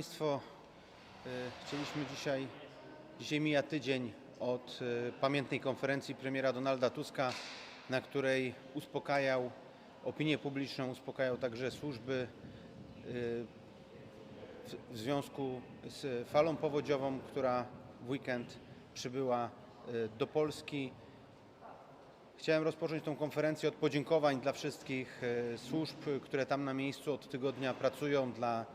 Państwo, y, chcieliśmy dzisiaj, dzisiaj mija tydzień od y, pamiętnej konferencji premiera Donalda Tuska, na której uspokajał opinię publiczną, uspokajał także służby y, w, związku z falą powodziową, która w weekend przybyła do Polski. Chciałem rozpocząć tą konferencję od podziękowań dla wszystkich e, służb, które tam na miejscu od tygodnia pracują, dla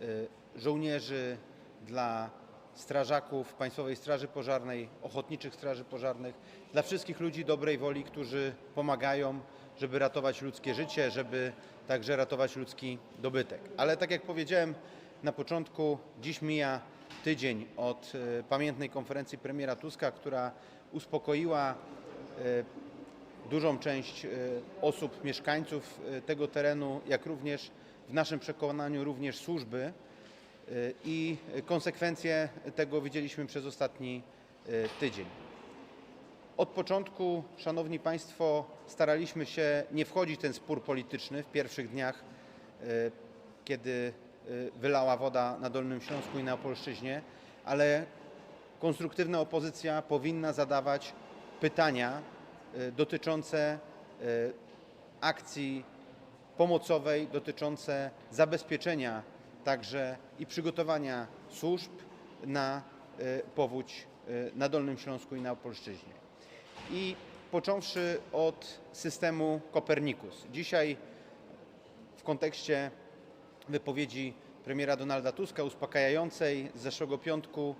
e, żołnierzy, dla strażaków Państwowej Straży Pożarnej, ochotniczych straży pożarnych, dla wszystkich ludzi dobrej woli, którzy pomagają, żeby ratować ludzkie życie, żeby także ratować ludzki dobytek. Ale tak jak powiedziałem na początku, dziś mija tydzień od e, pamiętnej konferencji premiera Tuska, która uspokoiła e, dużą część e, osób, mieszkańców tego terenu, jak również w naszym przekonaniu również służby i konsekwencje tego widzieliśmy przez ostatni e, tydzień. Od początku, Szanowni Państwo, staraliśmy się nie wchodzić w ten spór polityczny w pierwszych dniach, e, kiedy wylała woda na Dolnym Śląsku i na Opolszczyźnie, ale konstruktywna opozycja powinna zadawać pytania dotyczące akcji pomocowej, dotyczące zabezpieczenia także i przygotowania służb na e, powódź e, na Dolnym Śląsku i na Opolszczyźnie. I począwszy od systemu Kopernikus. Dzisiaj w kontekście wypowiedzi premiera Donalda Tuska uspokajającej z zeszłego piątku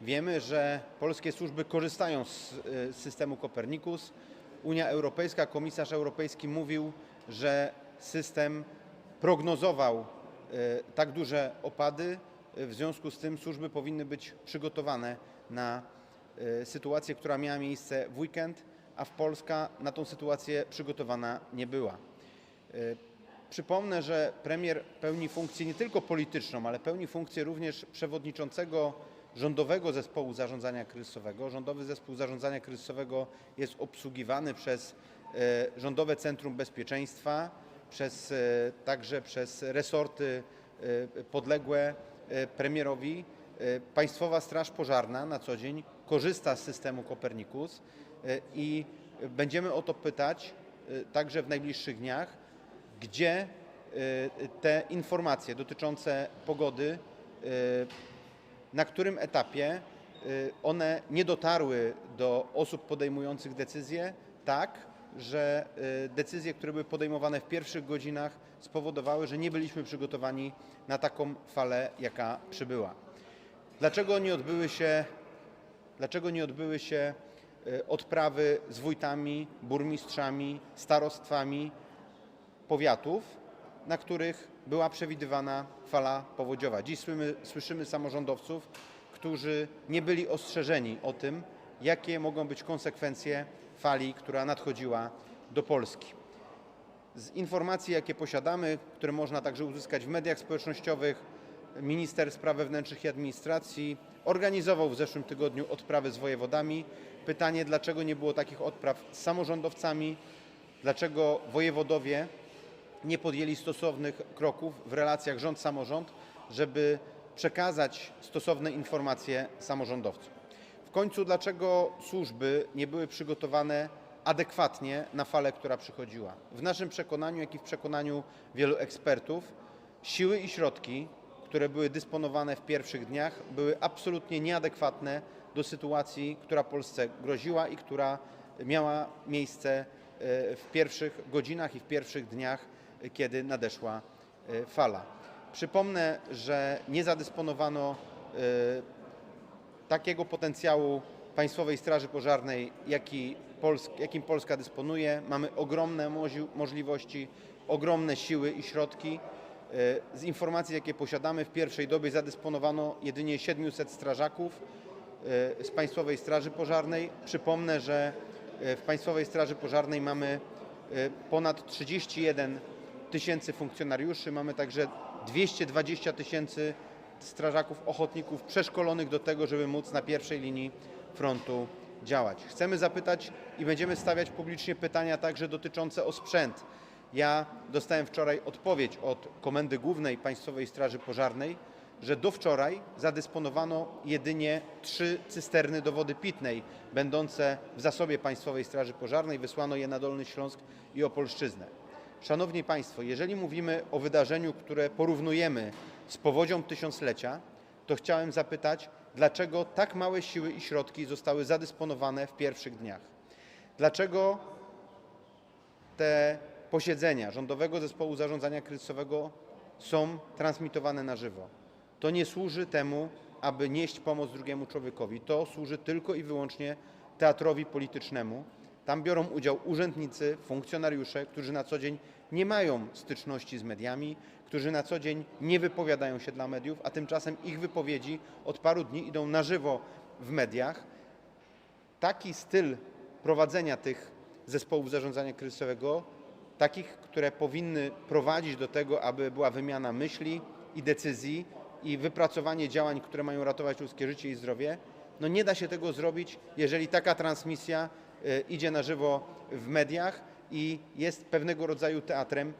wiemy, że polskie służby korzystają z y, systemu Kopernikus. Unia Europejska, komisarz europejski mówił, że system prognozował y, tak duże opady, y, w związku z tym służby powinny być przygotowane na y, sytuację, która miała miejsce w weekend, a w Polska na tą sytuację przygotowana nie była. Przypomnę, że premier pełni funkcję nie tylko polityczną, ale pełni funkcję również przewodniczącego Rządowego Zespołu Zarządzania Kryzysowego. Rządowy Zespół Zarządzania Kryzysowego jest obsługiwany przez e, Rządowe Centrum Bezpieczeństwa, przez, e, także przez resorty e, podległe e, premierowi. Państwowa Straż Pożarna na co dzień korzysta z systemu Kopernikus i będziemy o to pytać także w najbliższych dniach gdzie te informacje dotyczące pogody, na którym etapie one nie dotarły do osób podejmujących decyzje, tak, że decyzje, które były podejmowane w pierwszych godzinach, spowodowały, że nie byliśmy przygotowani na taką falę, jaka przybyła. Dlaczego nie odbyły się, dlaczego nie odbyły się y, odprawy z wójtami, burmistrzami, starostwami, powiatów, na których była przewidywana fala powodziowa. Dziś słymy, słyszymy samorządowców, którzy nie byli ostrzeżeni o tym, jakie mogą być konsekwencje fali, która nadchodziła do Polski. Z informacji, jakie posiadamy, które można także uzyskać w mediach społecznościowych, minister spraw wewnętrznych i administracji organizował w zeszłym tygodniu odprawy z wojewodami. Pytanie, dlaczego nie było takich odpraw z samorządowcami, dlaczego wojewodowie nie podjęli stosownych kroków w relacjach rząd-samorząd, żeby przekazać stosowne informacje samorządowcom. Końcu, dlaczego służby nie były przygotowane adekwatnie na falę, która przychodziła? W naszym przekonaniu, jak i w przekonaniu wielu ekspertów, siły i środki, które były dysponowane w pierwszych dniach, były absolutnie nieadekwatne do sytuacji, która Polsce groziła i która miała miejsce e, w pierwszych godzinach i w pierwszych dniach, e, kiedy nadeszła e, fala. Przypomnę, że nie zadysponowano takiego potencjału Państwowej Straży Pożarnej, jaki Pols jakim Polska dysponuje. Mamy ogromne możliwości, ogromne siły i środki. E, Z informacji, jakie posiadamy, w pierwszej dobie zadysponowano jedynie 700 strażaków e, z Państwowej Straży Pożarnej. Przypomnę, że e, w Państwowej Straży Pożarnej mamy ponad 31 tysięcy funkcjonariuszy, mamy także 220 tysięcy strażaków ochotników przeszkolonych do tego, żeby móc na pierwszej linii frontu działać. Chcemy zapytać i będziemy stawiać publicznie pytania także dotyczące o. Ja dostałem wczoraj odpowiedź od Komendy Głównej Państwowej Straży Pożarnej, że do wczoraj zadysponowano jedynie trzy cysterny do wody pitnej, będące w zasobie Państwowej Straży Pożarnej. Wysłano je na Dolny Śląsk i Opolszczyznę. Szanowni Państwo, jeżeli mówimy o wydarzeniu, które porównujemy z powodzią tysiąclecia, to chciałem zapytać, dlaczego tak małe siły i środki zostały zadysponowane w pierwszych dniach? Dlaczego te posiedzenia Rządowego Zespołu Zarządzania Kryzysowego są transmitowane na żywo? To nie służy temu, aby nieść pomoc drugiemu człowiekowi. To służy tylko i wyłącznie teatrowi politycznemu. Tam biorą udział urzędnicy, funkcjonariusze, którzy na co dzień nie mają styczności z mediami, którzy na co dzień nie wypowiadają się dla mediów, a tymczasem ich wypowiedzi od paru dni idą na żywo w mediach. Taki styl prowadzenia tych zespołów zarządzania kryzysowego, takich, które powinny prowadzić do tego, aby była wymiana myśli i decyzji i wypracowanie działań, które mają ratować ludzkie życie i zdrowie, no nie da się tego zrobić, jeżeli taka transmisja idzie na żywo w mediach i jest pewnego rodzaju teatrem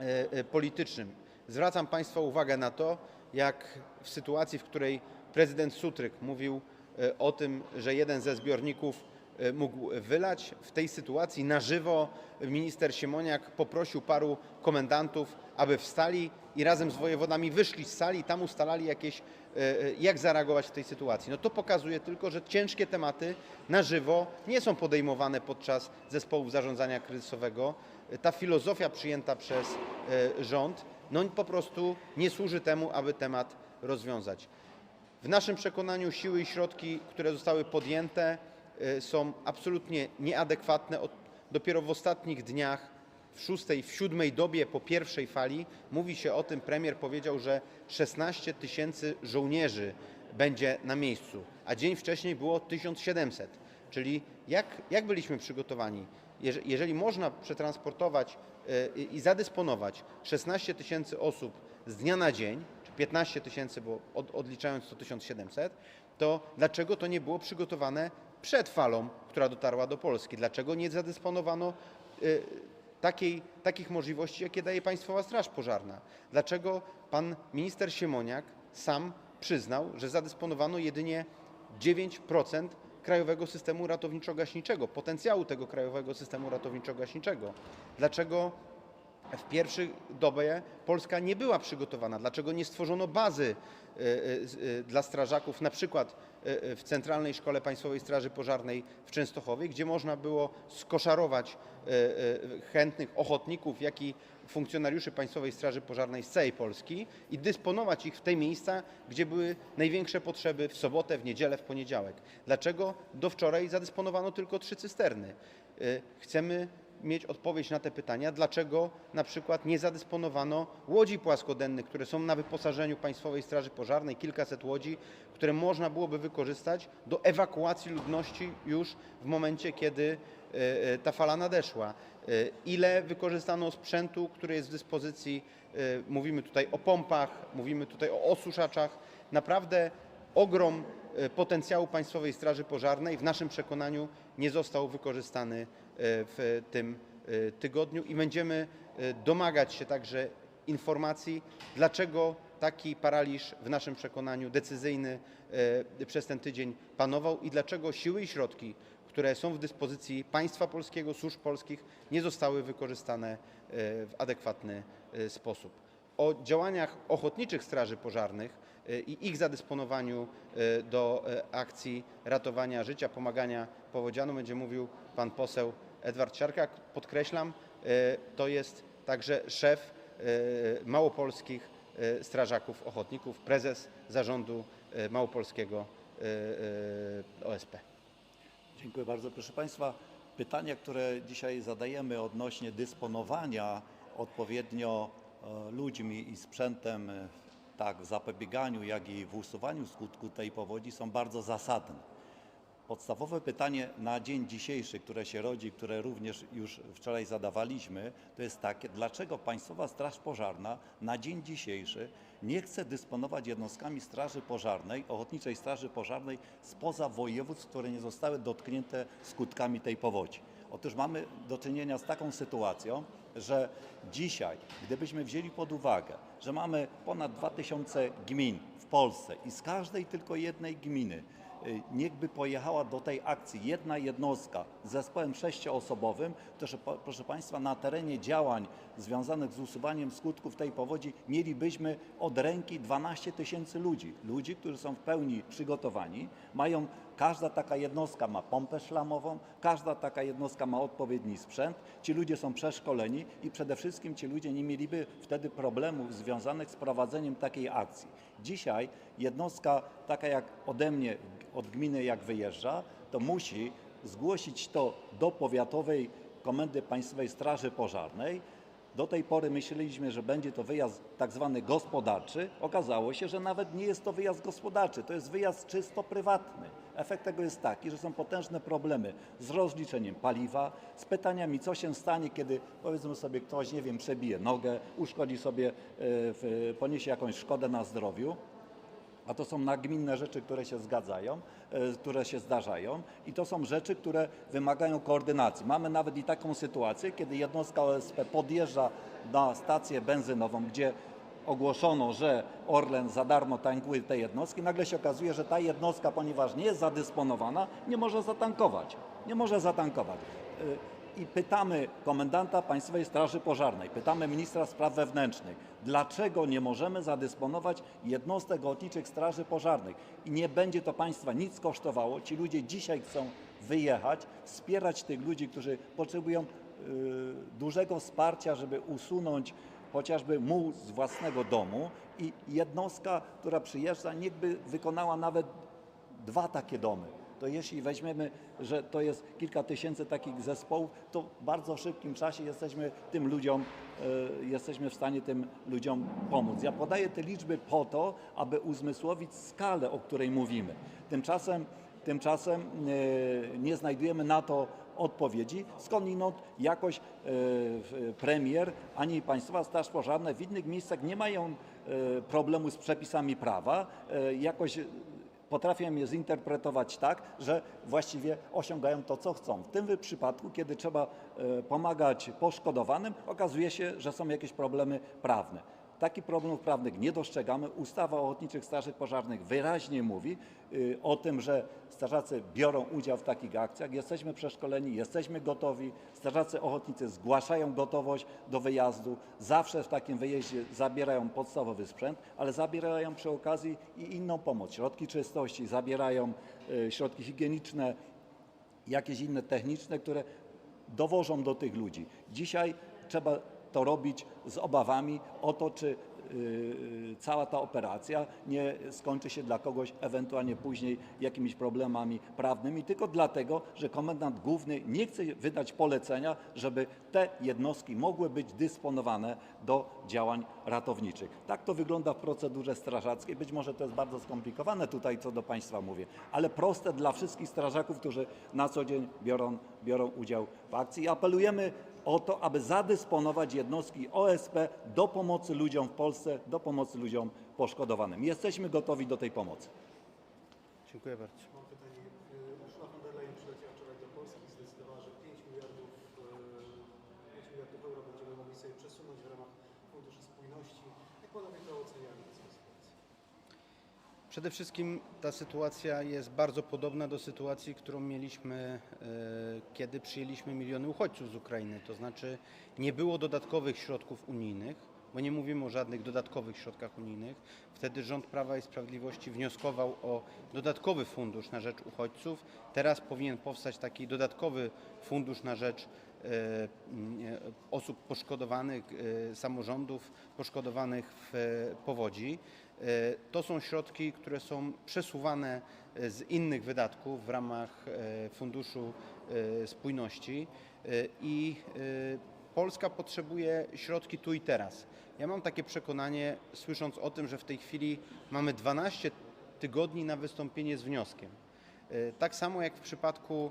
e, e, politycznym. Zwracam Państwa uwagę na to, jak w sytuacji, w której prezydent Sutryk mówił e, o tym, że jeden ze zbiorników e, mógł wylać, w tej sytuacji na żywo minister Siemoniak poprosił paru komendantów, aby wstali i razem z wojewodami wyszli z sali tam ustalali jakieś, e, e, jak zareagować w tej sytuacji. No to pokazuje tylko, że ciężkie tematy na żywo nie są podejmowane podczas zespołów zarządzania kryzysowego. Ta filozofia przyjęta przez e, rząd no po prostu nie służy temu, aby temat rozwiązać. W naszym przekonaniu siły i środki, które zostały podjęte, są absolutnie nieadekwatne. Dopiero w ostatnich dniach, w szóstej, w siódmej dobie po pierwszej fali, mówi się o tym, premier powiedział, że 16 tysięcy żołnierzy będzie na miejscu, a dzień wcześniej było 1700. Czyli jak, jak byliśmy przygotowani? Jeże- Jeżeli można przetransportować y, i zadysponować 16 tysięcy osób z dnia na dzień, czy 15 tysięcy, bo od, odliczając to 1700, to dlaczego to nie było przygotowane przed falą, która dotarła do Polski? Dlaczego nie zadysponowano y, takiej, takich możliwości, jakie daje Państwowa Straż Pożarna? Dlaczego pan minister Siemoniak sam przyznał, że zadysponowano jedynie 9% krajowego systemu ratowniczo-gaśniczego, potencjału tego krajowego systemu ratowniczo-gaśniczego? Dlaczego w pierwszej dobie Polska nie była przygotowana. Dlaczego nie stworzono bazy z- e, dla strażaków, na przykład w Centralnej Szkole Państwowej Straży Pożarnej w Częstochowie, gdzie można było skoszarować e, e, chętnych ochotników, jak i funkcjonariuszy Państwowej Straży Pożarnej z całej Polski i dysponować ich w te miejsca, gdzie były największe potrzeby w sobotę, w niedzielę, w poniedziałek. Dlaczego do wczoraj zadysponowano tylko trzy cysterny? E, Chcemy mieć odpowiedź na te pytania, dlaczego na przykład nie zadysponowano łodzi płaskodennych, które są na wyposażeniu Państwowej Straży Pożarnej, kilkaset łodzi, które można byłoby wykorzystać do ewakuacji ludności już w momencie, kiedy e, e, ta fala nadeszła. E, Ile wykorzystano sprzętu, który jest w dyspozycji, mówimy tutaj o pompach, mówimy tutaj o osuszaczach, naprawdę ogrom potencjału Państwowej Straży Pożarnej w naszym przekonaniu nie został wykorzystany w tym e, tygodniu i będziemy e, domagać się także informacji, dlaczego taki paraliż w naszym przekonaniu decyzyjny e, przez ten tydzień panował i dlaczego siły i środki, które są w dyspozycji państwa polskiego, służb polskich, nie zostały wykorzystane w adekwatny sposób. O działaniach ochotniczych straży pożarnych i ich zadysponowaniu do akcji ratowania życia, pomagania powodzianom będzie mówił pan poseł Edward Siarka. Podkreślam, e, to jest także szef e, małopolskich e, strażaków ochotników, prezes zarządu małopolskiego OSP. Dziękuję bardzo. Proszę Państwa, pytania, które dzisiaj zadajemy odnośnie dysponowania odpowiednio e, ludźmi i sprzętem, e, tak w zapobieganiu, jak i w usuwaniu skutku tej powodzi są bardzo zasadne. Podstawowe pytanie na dzień dzisiejszy, które się rodzi, które również już wczoraj zadawaliśmy, to jest takie, dlaczego Państwowa Straż Pożarna na dzień dzisiejszy nie chce dysponować jednostkami Straży Pożarnej, Ochotniczej Straży Pożarnej spoza województw, które nie zostały dotknięte skutkami tej powodzi. Otóż mamy do czynienia z taką sytuacją, że dzisiaj, gdybyśmy wzięli pod uwagę, że mamy ponad 2000 gmin w Polsce i z każdej tylko jednej gminy y, niech by pojechała do tej akcji jedna jednostka z zespołem sześcioosobowym, to że, proszę Państwa, na terenie działań związanych z usuwaniem skutków tej powodzi mielibyśmy od ręki 12 tysięcy ludzi. Ludzi, którzy są w pełni przygotowani, mają, każda taka jednostka ma pompę szlamową, każda taka jednostka ma odpowiedni sprzęt, ci ludzie są przeszkoleni i przede wszystkim ci ludzie nie mieliby wtedy problemów związanych z prowadzeniem takiej akcji. Dzisiaj jednostka taka jak ode mnie, od gminy jak wyjeżdża, to musi zgłosić to do powiatowej Komendy Państwowej Straży Pożarnej. Do tej pory myśleliśmy, że będzie to wyjazd tak zwany gospodarczy. Okazało się, że nawet nie jest to wyjazd gospodarczy, to jest wyjazd czysto prywatny. Efekt tego jest taki, że są potężne problemy z rozliczeniem paliwa, z pytaniami, co się stanie, kiedy powiedzmy sobie ktoś, nie wiem, przebije nogę, uszkodzi sobie, e, poniesie jakąś szkodę na zdrowiu. A to są nagminne rzeczy, które się zgadzają, e, które się zdarzają i to są rzeczy, które wymagają koordynacji. Mamy nawet i taką sytuację, kiedy jednostka OSP podjeżdża na stację benzynową, gdzie ogłoszono, że Orlen za darmo tankuje te jednostki, nagle się okazuje, że ta jednostka, ponieważ nie jest zadysponowana, nie może zatankować. Nie może zatankować. I pytamy komendanta Państwowej Straży Pożarnej, pytamy ministra spraw wewnętrznych, dlaczego nie możemy zadysponować jednostek ochotniczych straży pożarnych i nie będzie to państwa nic kosztowało. Ci ludzie dzisiaj chcą wyjechać, wspierać tych ludzi, którzy potrzebują y, dużego wsparcia, żeby usunąć chociażby muł z własnego domu i jednostka, która przyjeżdża, niechby wykonała nawet dwa takie domy. To jeśli weźmiemy, że to jest kilka tysięcy takich zespołów, to w bardzo szybkim czasie jesteśmy tym ludziom, e, jesteśmy w stanie tym ludziom pomóc. Ja podaję te liczby po to, aby uzmysłowić skalę, o której mówimy. Tymczasem, tymczasem e, nie znajdujemy na to odpowiedzi, skądinąd jakoś e, premier ani Państwowa Straż Pożarna w innych miejscach nie mają problemu z przepisami prawa, jakoś potrafią je zinterpretować tak, że właściwie osiągają to, co chcą. W tym przypadku, kiedy trzeba e, pomagać poszkodowanym, okazuje się, że są jakieś problemy prawne. Takich problemów prawnych nie dostrzegamy. Ustawa o Ochotniczych Strażach Pożarnych wyraźnie mówi y, o tym, że strażacy biorą udział w takich akcjach. Jesteśmy przeszkoleni, jesteśmy gotowi. Strażacy ochotnicy zgłaszają gotowość do wyjazdu. Zawsze w takim wyjeździe zabierają podstawowy sprzęt, ale zabierają przy okazji i inną pomoc. Środki czystości, zabierają y, środki higieniczne, jakieś inne techniczne, które dowożą do tych ludzi. Dzisiaj trzeba to robić z obawami o to, czy yy, cała ta operacja nie skończy się dla kogoś ewentualnie później jakimiś problemami prawnymi, tylko dlatego, że komendant główny nie chce wydać polecenia, żeby te jednostki mogły być dysponowane do działań ratowniczych. Tak to wygląda w procedurze strażackiej. Być może to jest bardzo skomplikowane tutaj, co do Państwa mówię, ale proste dla wszystkich strażaków, którzy na co dzień biorą, biorą udział w akcji. Apelujemy o to, aby zadysponować jednostki OSP do pomocy ludziom w Polsce, do pomocy ludziom poszkodowanym. Jesteśmy gotowi do tej pomocy. Dziękuję bardzo. Mam pytanie. Y, Ursula von der Leyen przyleciała wczoraj do Polski i zdecydowała, że 5 miliardów, y, 5 miliardów euro będziemy mogli sobie przesunąć w ramach Funduszu Spójności. Jak panowie to? Przede wszystkim ta sytuacja jest bardzo podobna do sytuacji, którą mieliśmy, e, kiedy przyjęliśmy miliony uchodźców z Ukrainy. To znaczy nie było dodatkowych środków unijnych, bo nie mówimy o żadnych dodatkowych środkach unijnych. Wtedy rząd Prawa i Sprawiedliwości wnioskował o dodatkowy fundusz na rzecz uchodźców. Teraz powinien powstać taki dodatkowy fundusz na rzecz e, e, osób poszkodowanych, samorządów poszkodowanych w powodzi. E, To są środki, które są przesuwane e, z innych wydatków w ramach e, Funduszu Spójności i Polska potrzebuje środki tu i teraz. Ja mam takie przekonanie, słysząc o tym, że w tej chwili mamy 12 tygodni na wystąpienie z wnioskiem. Tak samo jak w przypadku,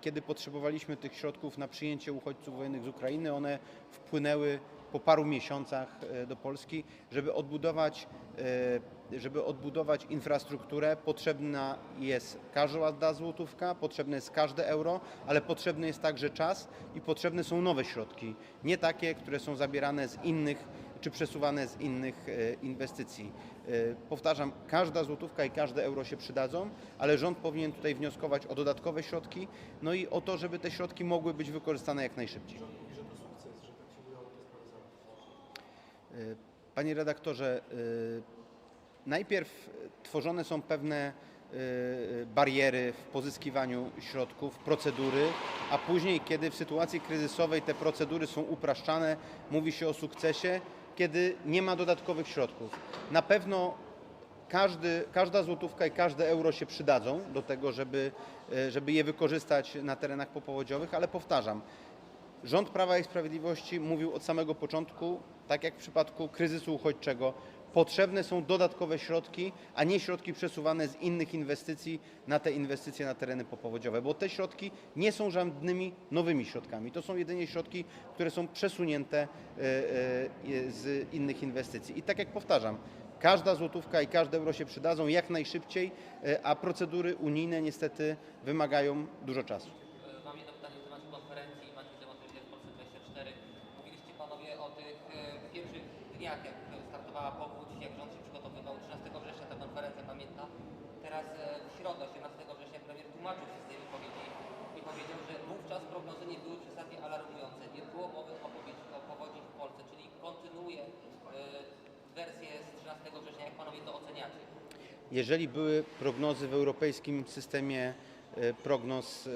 kiedy potrzebowaliśmy tych środków na przyjęcie uchodźców wojennych z Ukrainy, one wpłynęły po paru miesiącach e, do Polski, żeby odbudować, e, żeby odbudować infrastrukturę. Potrzebna jest każda złotówka, potrzebne jest każde euro, ale potrzebny jest także czas i potrzebne są nowe środki, nie takie, które są zabierane z innych czy przesuwane z innych e, inwestycji. Powtarzam, każda złotówka i każde euro się przydadzą, ale rząd powinien tutaj wnioskować o dodatkowe środki, no i o to, żeby te środki mogły być wykorzystane jak najszybciej. Rząd mówi, że to sukces, że tak się udało te sprawy załatwić. E, Panie redaktorze, e, najpierw tworzone są pewne e, bariery w pozyskiwaniu środków, procedury, a później, kiedy w sytuacji kryzysowej te procedury są upraszczane, mówi się o sukcesie, kiedy nie ma dodatkowych środków. Na pewno każdy, każda złotówka i każde euro się przydadzą do tego, żeby, e, żeby je wykorzystać na terenach popowodziowych, ale powtarzam, Rząd Prawa i Sprawiedliwości mówił od samego początku, tak jak w przypadku kryzysu uchodźczego, potrzebne są dodatkowe środki, a nie środki przesuwane z innych inwestycji na te inwestycje na tereny popowodziowe, bo te środki nie są żadnymi nowymi środkami. To są jedynie środki, które są przesunięte e, e, z innych inwestycji. I tak jak powtarzam, każda złotówka i każde euro się przydadzą jak najszybciej, e, a procedury unijne niestety wymagają dużo czasu. Mam jedno pytanie w temacie konferencji Maciej demonstruje w Polsce 24. Mówiliście panowie e, pierwszych dniach, jak startowała powódź, jak rząd się przygotowywał. 13 września ta konferencja pamięta. Teraz e, w środę, 18 września, premier tłumaczył się z tej wypowiedzi i powiedział, że wówczas prognozy nie były przesadnie alarmujące. Nie było mowy o, powodzi, w Polsce, czyli kontynuuje e, wersję z 13 września. Jak panowie to oceniacie? Jeżeli były prognozy w europejskim systemie e, prognoz e,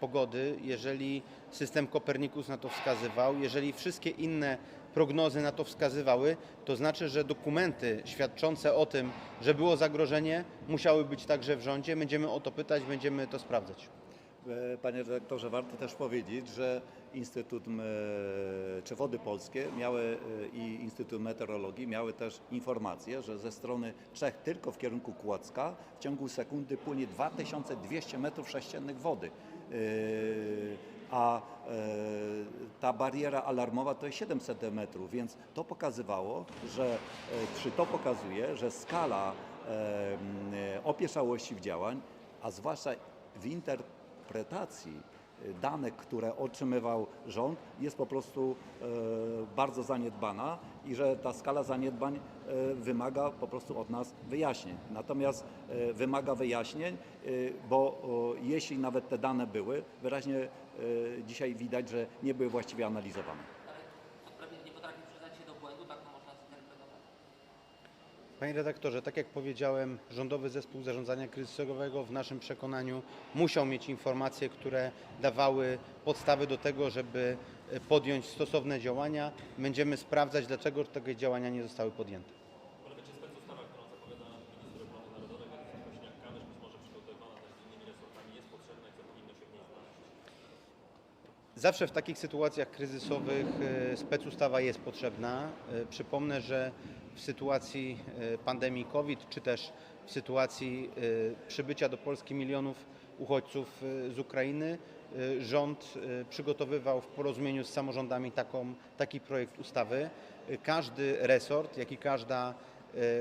pogody, jeżeli system Kopernikus na to wskazywał, jeżeli wszystkie inne prognozy na to wskazywały, to znaczy, że dokumenty świadczące o tym, że było zagrożenie, musiały być także w rządzie. Będziemy o to pytać, będziemy to sprawdzać. E, Panie redaktorze, warto też powiedzieć, że Instytut M- czy Wody Polskie miały e, i Instytut Meteorologii miały też informację, że ze strony Czech tylko w kierunku Kłodzka w ciągu sekundy płynie 2200 metrów sześciennych wody. A e, ta bariera alarmowa to jest 700 metrów, więc to pokazywało, że e, czy to pokazuje, że skala e, opieszałości w działań, a zwłaszcza w interpretacji danych, które otrzymywał rząd, jest po prostu bardzo zaniedbana i że ta skala zaniedbań e, wymaga po prostu od nas wyjaśnień. Natomiast e, wymaga wyjaśnień, e, bo jeśli nawet te dane były, wyraźnie dzisiaj widać, że nie były właściwie analizowane. Panie redaktorze, tak jak powiedziałem, Rządowy Zespół Zarządzania Kryzysowego w naszym przekonaniu musiał mieć informacje, które dawały podstawy do tego, żeby podjąć stosowne działania. Będziemy sprawdzać, dlaczego takie działania nie zostały podjęte. Znaleźć? Zawsze w takich sytuacjach kryzysowych e, specustawa jest potrzebna. E, Przypomnę, że w sytuacji e, pandemii COVID, czy też w sytuacji przybycia do Polski milionów uchodźców z Ukrainy, rząd e, przygotowywał w porozumieniu z samorządami taką, taki projekt ustawy. E, Każdy resort, jak i każda,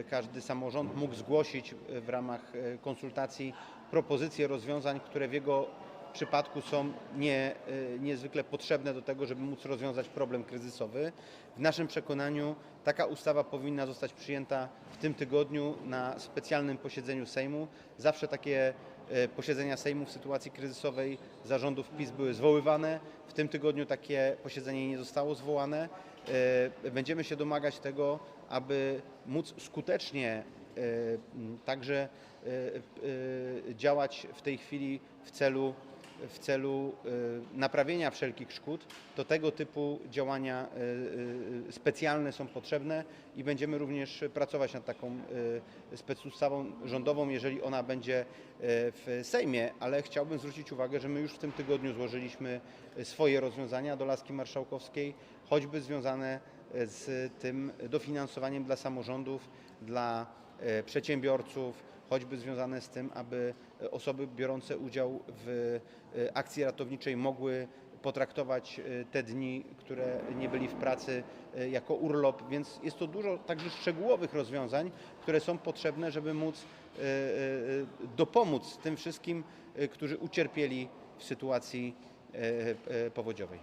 każdy samorząd mógł zgłosić w ramach konsultacji propozycje rozwiązań, które w jego przypadku są nie, y, niezwykle potrzebne do tego, żeby móc rozwiązać problem kryzysowy. W naszym przekonaniu taka ustawa powinna zostać przyjęta w tym tygodniu na specjalnym posiedzeniu Sejmu. Zawsze takie y, posiedzenia Sejmu w sytuacji kryzysowej zarządów PiS były zwoływane. W tym tygodniu takie posiedzenie nie zostało zwołane. Y, Będziemy się domagać tego, aby móc skutecznie m, także działać w tej chwili w celu, w celu y, naprawienia wszelkich szkód, to tego typu działania y, y, specjalne są potrzebne i będziemy również pracować nad taką specustawą rządową, jeżeli ona będzie w Sejmie, ale chciałbym zwrócić uwagę, że my już w tym tygodniu złożyliśmy swoje rozwiązania do Laski Marszałkowskiej, choćby związane z tym dofinansowaniem dla samorządów, dla przedsiębiorców, choćby związane z tym, aby e, osoby biorące udział w e, akcji ratowniczej mogły potraktować e, te dni, które nie byli w pracy, jako urlop, więc jest to dużo także szczegółowych rozwiązań, które są potrzebne, żeby móc dopomóc tym wszystkim, którzy ucierpieli w sytuacji powodziowej.